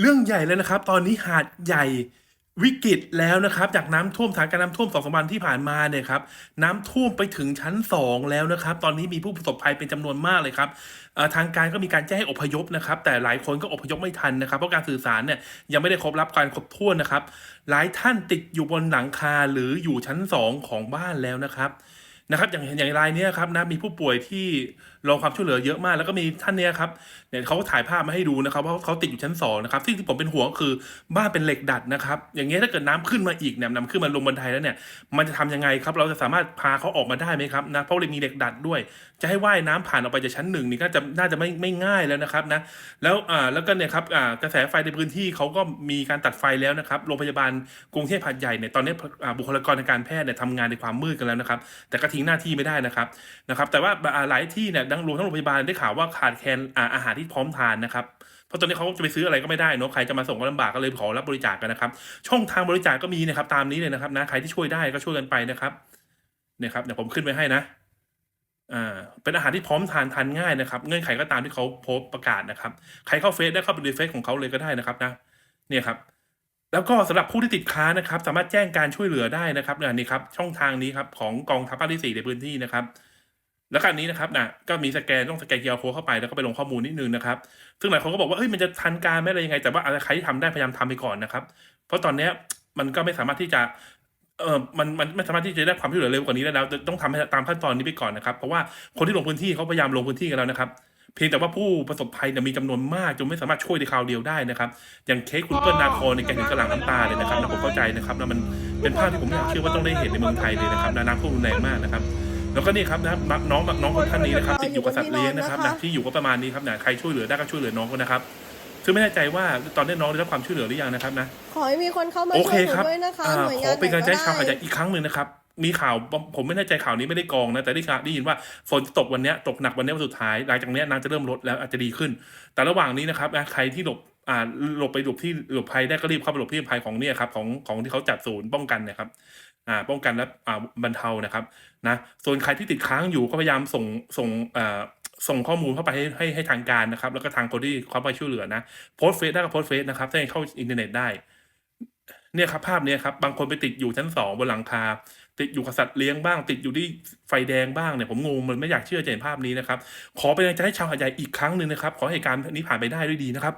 เรื่องใหญ่เลยนะครับ ตอนนี้หาดใหญ่วิกฤตแล้วนะครับ จากน้ำท่วมสถานการณ์น้ำท่วมสองสามวันที่ผ่านมาเนี่ยครับน้ำท่วมไปถึงชั้นสองแล้วนะครับ ตอนนี้มีผู้ประสบภัยเป็นจำนวนมากเลยครับทางการก็มีการแจ้งให้อพยพนะครับ แต่หลายคนก็อพยพไม่ทันนะครับ เพราะการสื่อสารเนี่ยยังไม่ได้ครบรับการครบถ้วนนะครับ หลายท่านติดอยู่บนหลังคาหรืออยู่ชั้นสองของบ้านแล้วนะครับ นะครับอย่างอย่างรายนี้ครับนะมีผู้ป่วยที่รอความช่วยเหลือเยอะมาก แล้วก็มีท่านเนี้ยครับเนี่ยเขาก็ถ่ายภาพมาให้ดูนะครับว่าเขาติดอยู่ชั้นสองนะครับซึ่งที่ผมเป็นห่วงก็คือบ้านเป็นเหล็กดัดนะครับ อย่างเงี้ยถ้าเกิดน้ำขึ้นมาอีกเนี่ยน้ำขึ้นมาลงบันไดแล้วเนี่ยมันจะทำยังไงครับเราจะสามารถพาเขาออกมาได้ไหมครับนะเพราะเลยมีเหล็กดัดด้วย จะให้ว่ายน้ำผ่านออกไปจากชั้นหนึ่งนี่ก็จะน่าจะไม่ไม่ง่ายแล้วนะครับนะแล้วอ่าแล้วก็เนี่ยครับอ่ากระแสไฟในพื้นที่เขาก็มีการตัดไฟแล้วนะครับโรงพยาบาลกรุงเทพหาดใหญ่เนี่ยตอนนี้บุคลากรทางการแพทย์เนี่ยทำงานในความมืดกันแล้วนะครับแต่ก็ทิ้งหน้าที่ไม่ได้นะครับนะครับ แต่ว่าหลายที่เนี่ยดังรวมทั้งโรงพยาบาลได้ข่าวว่าขาดแคลนอาอาหารที่พร้อมทานนะครับเพราะตอนนี้เขาจะไปซื้ออะไรก็ไม่ได้เนอะใครจะมาส่งก็ลำบากก็เลยขอรับบริจาคกันนะครับ ช่องทางบริจาคก็มีนะครับ ตามนี้เลยนะครับนะใครที่ช่วยได้ก็ช่วยกันไปนะครับเนี่ยครับเดี๋ยวผมขึ้นไว้ให้นะเป็นอาหารที่พร้อมทานทานง่ายนะครับ เงื่อนไขก็ตามที่เขาโพสประกาศนะครับ ใครเข้าเฟซได้เข้าไปในเฟซของเขาเลยก็ได้นะครับนะ เนี่ยครับ แล้วก็สำหรับผู้ที่ติดค้านะครับ สามารถแจ้งการช่วยเหลือได้นะครับเนี่ยนี่ครับช่องทางนี้ครับของกองทัพภาคที่สี่ในพื้นที่นะครับ แล้วก็อันนี้นะครับนะก็มีสแกนต้องสแกนเคียร์โค้เข้าไปแล้วก็ไปลงข้อมูลนิดนึงนะครับ ซึ่งหลายคนก็บอกว่าเฮ้ยมันจะทันการไหมอะไรยังไง แต่ว่าอะไรใครที่ทำได้พยายามทำไปก่อนนะครับ เพราะตอนเนี้ยมันก็ไม่สามารถที่จะเออมันมันไม่สามารถที่จะได้ความช่วยเหลือเร็วกว่านี้ได้แล้ว ต้องทำให้ตามขั้นตอนนี้ไปก่อนนะครับ เพราะว่าคนที่ลงพื้นที่เขาพยายามลงพื้นที่กันแล้วนะครับ เพียงแต่ว่าผู้ประสบภัยเนี่ยมีจำนวนมากจนไม่สามารถช่วยในคราวเดียวได้นะครับ อย่างเคสคุณเปิ้ลนาคอนในยแกถึงกระหลังน้ำตาเลยนะครับนะผมเข้าใจนะครับแล้วมันเป็นภาพที่ผมไม่อยากเชื่อว่าต้องได้เห็นในเมืองไทยเลยนะครับนะน้ำท่วมรุนแรงมากนะครับ แล้วก็นี่ครับนะครับน้องน้องคนท่านนี้นะครับติดอยู่กับสัตว์เลี้ยงนะครับนะที่อยู่ก็ประมาณนี้ครับนะใครช่วยเหลือได้ก็ช่วยเหลือน้องเขานะครับซึ่งไม่แน่ใจว่าตอนนี้น้องได้รับความช่วยเหลือหรือยังนะครับนะขอให้มีคนเข้ามาโอช่เควยหนูครับด้วยนะคะอ่าหน่วยานของเป็นกำลังใจไหให้ชาวหาดใหญ่ก็ได้อีกครั้งหนึ่งนะครับ มีข่าวผมไม่แน่ใจข่าวนี้ไม่ได้กรองนะแต่ได้ข่าวได้ยินว่าฝนตกวันนี้ตกหนักวันนี้วันสุดท้ายหลังจากนี้น้ำจะเริ่มลดแล้วอาจจะดีขึ้น แต่ระหว่างนี้นะครับใครที่หลบอ่าหลบไปหลบที่หลบภัยได้ก็รีบเข้าไปหลบที่ภัยของเนี่ยครับของของที่เขาจัดศูนย์ป้องกันนะครับอ่าป้องกันและอ่าบรรเทานะครับนะส่วนใครที่ติดค้างอยู่ก็พยายามส่งส่งอ่าส่งข้อมูลเข้าไปให้ให้ให้ทางการนะครับ แล้วก็ทางคนที่เขาไปช่วยเหลือนะโพสเฟซได้ก็โพสเฟซนะครับถ้าเข้าอินเทอร์เน็ตได้ เนี่ยครับภาพเนี้ยครับบางคนไปติดอยู่ชั้นสองบนหลังคา ติดอยู่กับสัตว์เลี้ยงบ้าง ติดอยู่ที่ไฟแดงบ้างเนี่ยผมงงมันไม่อยากเชื่อจเห็นภาพนี้นะครับ ขอเป็นกำลังใจให้ชาวหาดใหญ่อีกครั้งหนึ่งนะครับ ขอให้การนี้ผ่านไปได้ด้วยดีนะครับ